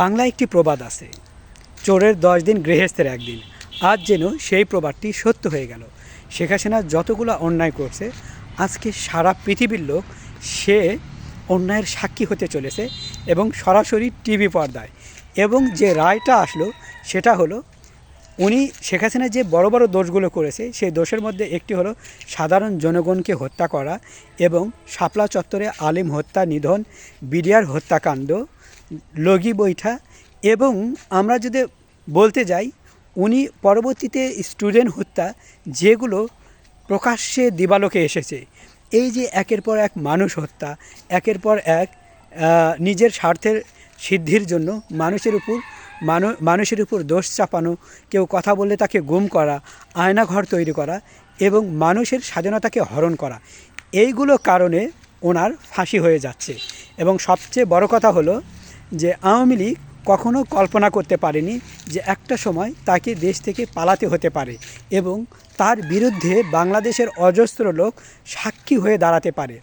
বাংলা একটি প্রবাদ আছে, চোরের দশ দিন গৃহস্থের একদিন। আজ যেন সেই প্রবাদটি সত্য হয়ে গেল। শেখ হাসিনা যতগুলো অন্যায় করছে, আজকে সারা পৃথিবীর লোক সে অন্যায়ের সাক্ষী হতে চলেছে এবং সরাসরি টিভি পর্দায়। এবং যে রায়টা আসলো, সেটা হলো, উনি শেখ হাসিনা যে বড় বড় দোষগুলো করেছে, সেই দোষের মধ্যে একটি হলো সাধারণ জনগণকে হত্যা করা এবং শাপলা চত্বরে আলিম হত্যা নিধন, বিডিআর হত্যাকাণ্ড লগি বৈঠা এবং আমরা যদি বলতে যাই, উনি পরবর্তীতে স্টুডেন্ট হত্যা যেগুলো প্রকাশ্যে দিবালোকে এসেছে। এই যে একের পর এক মানুষ হত্যা, একের পর এক নিজের স্বার্থের সিদ্ধির জন্য মানুষের উপর মানু- মানুষের উপর দোষ চাপানো, কেউ কথা বললে তাকে গুম করা, আয়নাঘর তৈরি করা এবং মানুষের স্বাধীনতাকে হরণ করা, এইগুলো কারণে ওনার ফাঁসি হয়ে যাচ্ছে। এবং সবচেয়ে বড় কথা হলো যে আওয়ামী লীগ কখনো কল্পনা করতে পারেনি যে একটা সময় তাকে দেশ থেকে পালাতে হতে পারে এবং তার বিরুদ্ধে বাংলাদেশের অজস্র লোক সাক্ষী হয়ে দাঁড়াতে পারে।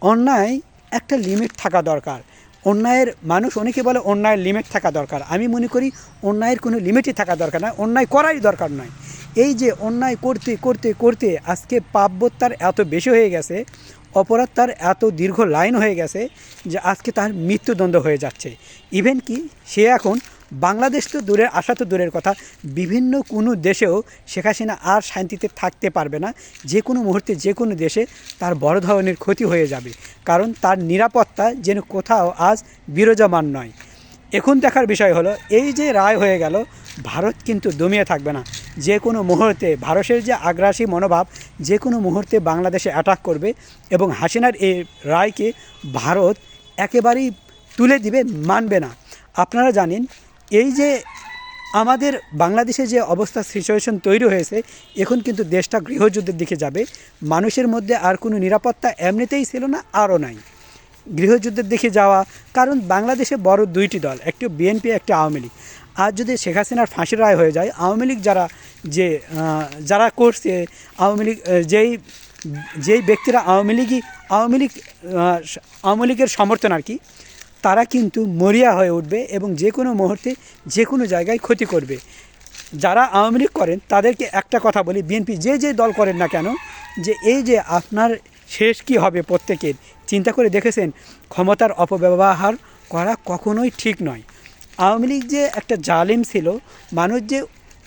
অন্যায় একটা লিমিট থাকা দরকার। অন্যায়ের মানুষ অনেকে বলে অন্যায়ের লিমিট থাকা দরকার। আমি মনে করি অন্যায়ের কোনো লিমিটই থাকা দরকার নয় অন্যায় করাই দরকার নয়। এই যে অন্যায় করতে করতে করতে আজকে পাপবোধ এত বেশি হয়ে গেছে অপরাধ তার এত দীর্ঘ লাইন হয়ে গেছে যে আজকে তার মৃত্যুদণ্ড হয়ে যাচ্ছে। ইভেন কি, সে এখন বাংলাদেশ তো দূরের, আশা তো দূরের কথা, বিভিন্ন কোনো দেশেও শেখ হাসিনা আর শান্তিতে থাকতে পারবে না। যে কোনো মুহূর্তে যে কোনো দেশে তার বড় ধরনের ক্ষতি হয়ে যাবে। কারণ তার নিরাপত্তা যেন কোথাও আজ বিরজমান নয়। এখন দেখার বিষয় হলো, এই যে রায় হয়ে গেল, ভারত কিন্তু দমিয়ে থাকবে না। যে কোনো মুহূর্তে ভারতের যে আগ্রাসী মনোভাব, যে কোনো মুহূর্তে বাংলাদেশে অ্যাটাক করবে এবং হাসিনার এই রায়কে ভারত একেবারেই তুলে দিবে, মানবে না। আপনারা জানেন, এই যে আমাদের বাংলাদেশে যে অবস্থা সিচুয়েশন তৈরি হয়েছে, এখন কিন্তু দেশটা গৃহযুদ্ধের দিকে যাবে। মানুষের মধ্যে আর কোনো নিরাপত্তা এমনিতেই ছিল না, আরও নাই। গৃহযুদ্ধের দিকে যাওয়া, কারণ বাংলাদেশে বড় দুইটি দল, একটি বিএনপি একটি আওয়ামী লীগ। আর যদি শেখ হাসিনার ফাঁসির রায় হয়ে যায়, আওয়ামী লীগ যারা যে যারা করছে, আওয়ামী লীগ যেই যেই ব্যক্তিরা আওয়ামী লীগই, আওয়ামী লীগ আওয়ামী লীগের সমর্থন আর কি, তারা কিন্তু মরিয়া হয়ে উঠবে এবং যে কোনো মুহূর্তে যে কোনো জায়গায় ক্ষতি করবে। যারা আওয়ামী লীগ করেন, তাদেরকে একটা কথা বলি, বিএনপি যে যে দল করেন না কেন, যে এই যে আপনার শেষ কি হবে প্রত্যেকের, চিন্তা করে দেখেছেন, ক্ষমতার অপব্যবহার করা কখনোই ঠিক নয়। আওয়ামী লীগ যে একটা জালিম ছিল, মানুষ যে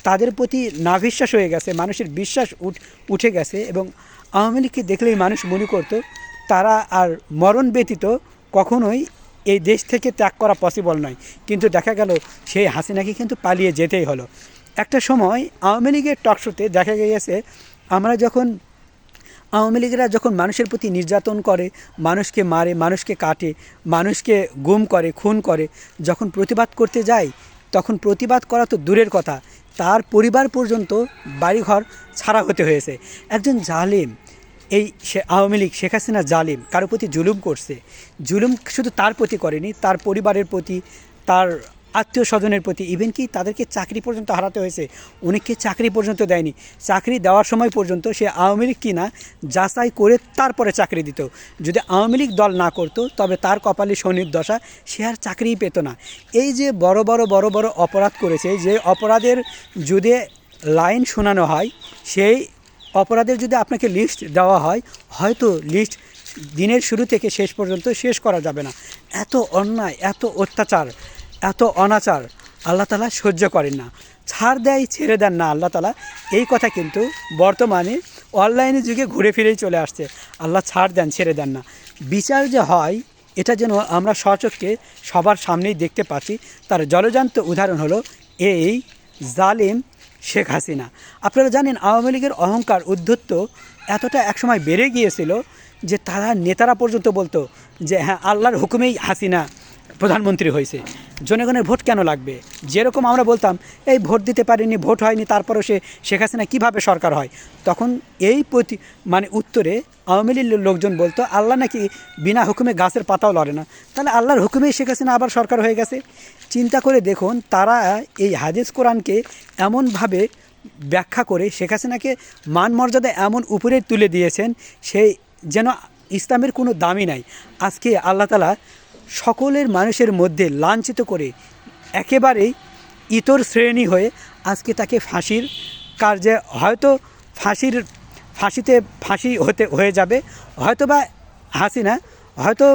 তাদের প্রতি নাভিশ্বাস হয়ে গেছে, মানুষের বিশ্বাস উঠ, উঠে গেছে এবং আওয়ামী লীগকে দেখলেই মানুষ মনে করতো, তারা আর মরণ ব্যতীত কখনোই এই দেশ থেকে ত্যাগ করা পসিবল নয়। কিন্তু দেখা গেল, সেই হাসিনাকে কিন্তু পালিয়ে যেতেই হলো। একটা সময় আওয়ামী লীগের টকশোতে দেখা গিয়েছে, আমরা যখন, আওয়ামী লীগেরা যখন মানুষের প্রতি নির্যাতন করে, মানুষকে মারে, মানুষকে কাটে, মানুষকে গুম করে, খুন করে, যখন প্রতিবাদ করতে যায় তখন প্রতিবাদ করা তো দূরের কথা। তার পরিবার পর্যন্ত বাড়িঘর ছাড়া হতে হয়েছে। একজন জালিম, এই আওয়ামী লীগ, শেখ হাসিনা জালিম, কারও প্রতি জুলুম করছে। জুলুম শুধু তার প্রতি করেনি, তার পরিবারের প্রতি, তার আত্মীয় স্বজনের প্রতি ইভেন কি তাদেরকে চাকরি পর্যন্ত হারাতে হয়েছে অনেককে চাকরি পর্যন্ত দেয়নি? চাকরি দেওয়ার সময় পর্যন্ত সে আওয়ামী লীগ কিনা যাচাই করে তারপরে চাকরি দিত। যদি আওয়ামী লীগ দল না করতো, তবে তার কপালে শনির দশা, সে আর চাকরিই পেত না। এই যে বড় বড় বড় বড় অপরাধ করেছে, যে অপরাধের যদি লাইন শোনানো হয়, সেই অপরাধের যদি আপনাকে লিস্ট দেওয়া হয়, হয়তো লিস্ট দিনের শুরু থেকে শেষ পর্যন্ত শেষ করা যাবে না। এত অন্যায়, এত অত্যাচার এত অনাচার, আল্লাহ তালা সহ্য করেন না। ছাড় দেয়, ছেড়ে দেন না আল্লাহ তালা। এই কথা কিন্তু বর্তমানে অনলাইনে যুগে ঘুরে ফিরেই চলে আসছে। আল্লাহ ছাড় দেন, ছেড়ে দেন না। বিচার যে হয়, এটা যেন আমরা সচক্ষে সবার সামনেই দেখতে পাচ্ছি। তার জলজান্ত উদাহরণ হলো এই জালিম শেখ হাসিনা। আপনারা জানেন, আওয়ামী লীগের অহংকার, উদ্ধত্ত এতটা একসময় বেড়ে গিয়েছিল যে তারা নেতারা পর্যন্ত বলতো যে হ্যাঁ আল্লাহর হুকুমেই হাসিনা। প্রধানমন্ত্রী হয়েছে। জনগণের ভোট কেন লাগবে? যেরকম আমরা বলতাম, এই ভোট দিতে পারিনি, ভোট হয়নি, তারপরও সে, শেখ হাসিনা কীভাবে সরকার হয়? তখন এই প্রতি মানে উত্তরে আওয়ামী লীগের লোকজন বলতো, আল্লাহ নাকি বিনা হুকুমে গাছের পাতাও লড়ে না। তাহলে আল্লাহর হুকুমেই শেখ হাসিনা আবার সরকার হয়ে গেছে। চিন্তা করে দেখুন, তারা এই হাদিস কোরআনকে এমনভাবে ব্যাখ্যা করে শেখ হাসিনাকে মান মর্যাদা এমন উপরে তুলে দিয়েছেন, সেই যেন ইসলামের কোনো দামই নাই। আজকে আল্লাহ তালা সকলের মানুষের মধ্যে লাঞ্ছিত করে একেবারেই ইতর শ্রেণি হয়ে আজকে তাকে ফাঁসির কার্যে হয়তো ফাঁসির ফাঁসিতে ফাঁসি হতে হয়ে যাবে। হয়তো বা হাসিনা হয়তো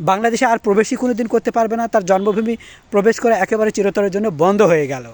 বাংলাদেশে আর প্রবেশই কোনো দিন করতে পারবে না। তার জন্মভূমি প্রবেশ করে একেবারে চিরতরের জন্য বন্ধ হয়ে গেল।